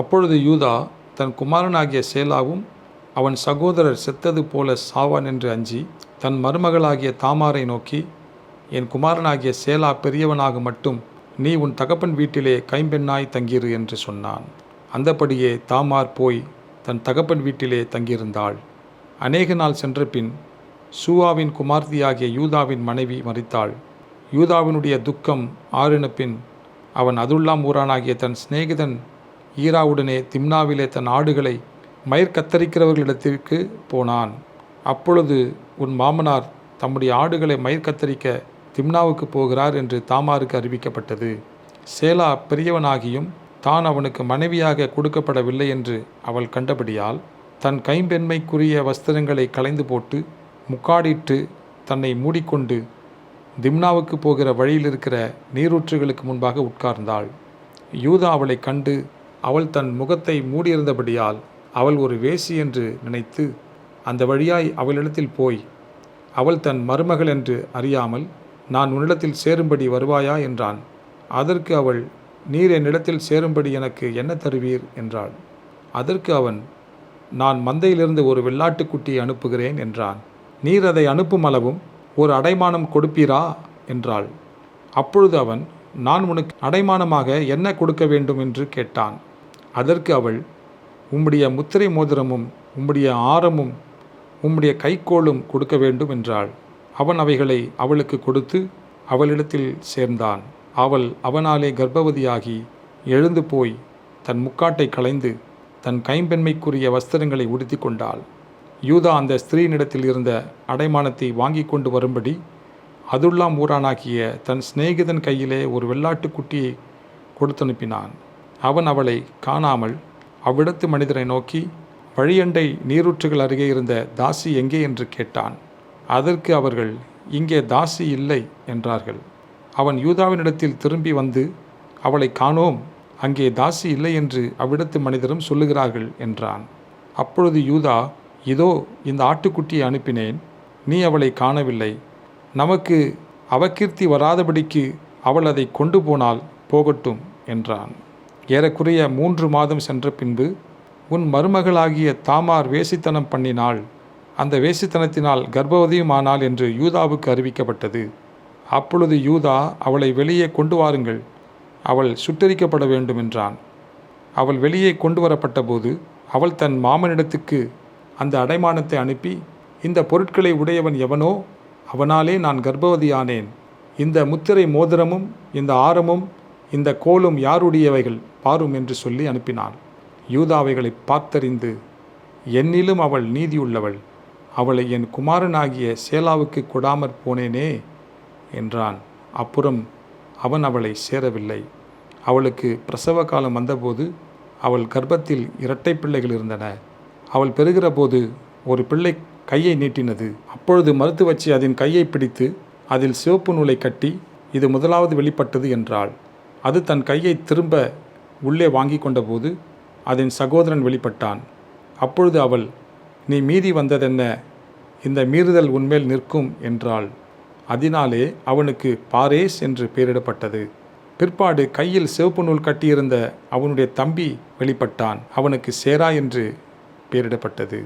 அப்பொழுது யூதா தன் குமாரனாகிய சேலாவும் அவன் சகோதரர் செத்தது போல சாவான் என்று அஞ்சி தன் மருமகளாகிய தாமாரை நோக்கி என் குமாரனாகிய சேலா பெரியவனாக மட்டும் நீ உன் தகப்பன் வீட்டிலே கைம்பெண்ணாய் தங்கிரு என்று சொன்னான். அந்தபடியே தாமார் போய் தன் தகப்பன் வீட்டிலே தங்கியிருந்தாள். அநேக நாள் சென்ற பின் சூவாவின் குமார்த்தியாகிய யூதாவின் மனைவி மறித்தாள் யூதாவினுடைய துக்கம் ஆறின பின் அவன் அதுல்லாம் ஊரானாகிய தன் சிநேகிதன் ஈராவுடனே திம்னாவிலே தன் ஆடுகளை மயிர் கத்தரிக்கிறவர்களிடத்திற்கு போனான். அப்பொழுது உன் மாமனார் தம்முடைய ஆடுகளை மயிர் கத்தரிக்க திம்னாவுக்கு போகிறார் என்று தாமாருக்கு அறிவிக்கப்பட்டது. சேலா பெரியவனாகியும் தான் அவனுக்கு மனைவியாக கொடுக்கப்படவில்லை என்று அவள் கண்டபடியால் தன் கைம்பெண்மைக்குரிய வஸ்திரங்களை களைந்து போட்டு முக்காடிட்டு தன்னை மூடிக்கொண்டு திம்னாவுக்கு போகிற வழியில் இருக்கிற நீரூற்றுகளுக்கு முன்பாக உட்கார்ந்தாள். யூதா அவளை கண்டு அவள் தன் முகத்தை மூடியிருந்தபடியால் அவள் ஒரு வேசி என்று நினைத்து அந்த வழியாய் அவளிடத்தில் போய் அவள் தன் மருமகள் என்று அறியாமல் நான் உன்னிடத்தில் சேரும்படி வருவாயா? என்றான். அதற்கு அவள் நீர் என்னிடத்தில் சேரும்படி எனக்கு என்ன தருவீர்? என்றாள். அதற்கு அவன் நான் மந்தையிலிருந்து ஒரு வெள்ளாட்டுக்குட்டியை அனுப்புகிறேன் என்றான். நீர் அதை அனுப்பும் அளவும் ஒரு அடைமானம் கொடுப்பீரா? என்றாள். அப்பொழுது அவன் நான் உனக்கு அடைமானமாக என்ன கொடுக்க வேண்டும்? என்று கேட்டான். அதற்கு அவள் உம்முடைய முத்திரை மோதிரமும் உம்முடைய ஆரமும் உம்முடைய கைக்கோளும் கொடுக்க வேண்டும் என்றாள். அவன் அவைகளை அவளுக்கு கொடுத்து அவளிடத்தில் சேர்ந்தான். அவள் அவனாலே கர்ப்பவதியாகி எழுந்து போய் தன் முக்காட்டை களைந்து தன் கைம்பெண்மைக்குரிய வஸ்திரங்களை உடுத்தி கொண்டாள். யூதா அந்த ஸ்திரீனிடத்தில் இருந்த அடைமானத்தை வாங்கி கொண்டு வரும்படி அதுல்லாம் ஊரானாகிய தன் சிநேகிதன் கையிலே ஒரு வெள்ளாட்டு குட்டியை கொடுத்தனுப்பினான். அவன் அவளை காணாமல் அவ்விடத்து மனிதரை நோக்கி வழியண்டை நீரூற்றுகள் அருகே இருந்த தாசி எங்கே? என்று கேட்டான். அதற்கு அவர்கள் இங்கே தாசி இல்லை என்றார்கள். அவன் யூதாவினிடத்தில் திரும்பி வந்து அவளை காணோம் அங்கே தாசி இல்லை என்று அவ்விடத்து மனிதரும் சொல்லுகிறார்கள் என்றான். அப்பொழுது யூதா இதோ இந்த ஆட்டுக்குட்டியை அனுப்பினேன் நீ அவளை காணவில்லை. நமக்கு அவகீர்த்தி வராதபடிக்கு அவள் அதை கொண்டு போனால் போகட்டும் என்றான். ஏறக்குறைய மூன்று மாதம் சென்ற பின்பு உன் மருமகளாகிய தாமார் வேசித்தனம் பண்ணினாள். அந்த வேசித்தனத்தினால் கர்ப்பவதியுமானாள் என்று யூதாவுக்கு அறிவிக்கப்பட்டது. அப்பொழுது யூதா அவளை வெளியே கொண்டு வாருங்கள். அவள் சுட்டரிக்கப்பட வேண்டும் என்றான். அவள் வெளியே கொண்டு வரப்பட்டபோது அவள் தன் மாமனிடத்துக்கு அந்த அடைமானத்தை அனுப்பி இந்த பொருட்களை உடையவன் எவனோ அவனாலே நான் கர்ப்பவதியானேன். இந்த முத்திரை மோதிரமும் இந்த ஆரமும் இந்த கோலும் யாருடையவைகள் பாரும் என்று சொல்லி அனுப்பினாள். யூதாவைகளை பார்த்தறிந்து என்னிலும் அவள் நீதியுள்ளவள். அவளை என் குமாரனாகிய சேலாவுக்கு கொடாமற் போனேனே என்றான். அப்புறம் அவன் அவளை சேரவில்லை. அவளுக்கு பிரசவ காலம் வந்தபோது அவள் கர்ப்பத்தில் இரட்டை பிள்ளைகள் இருந்தன. அவள் பெறுகிற போது ஒரு பிள்ளை கையை நீட்டினது. அப்பொழுது மறுத்து வச்சு அதன் கையை பிடித்து அதில் சிவப்பு நூலை கட்டி இது முதலாவது வெளிப்பட்டது என்றாள். அது தன் கையை திரும்ப உள்ளே வாங்கி கொண்டபோது அதன் சகோதரன் வெளிப்பட்டான். அப்பொழுது அவள் நீ மீறி வந்ததென்ன? இந்த மீறுதல் உன்மேல் நிற்கும் என்றாள். அதனாலே அவனுக்கு பாரேஸ் என்று பெயரிடப்பட்டது. பிற்பாடு கையில் சிவப்பு நூல் கட்டியிருந்த அவனுடைய தம்பி வெளிப்பட்டான். அவனுக்கு சேரா என்று பெயரிடப்பட்டது.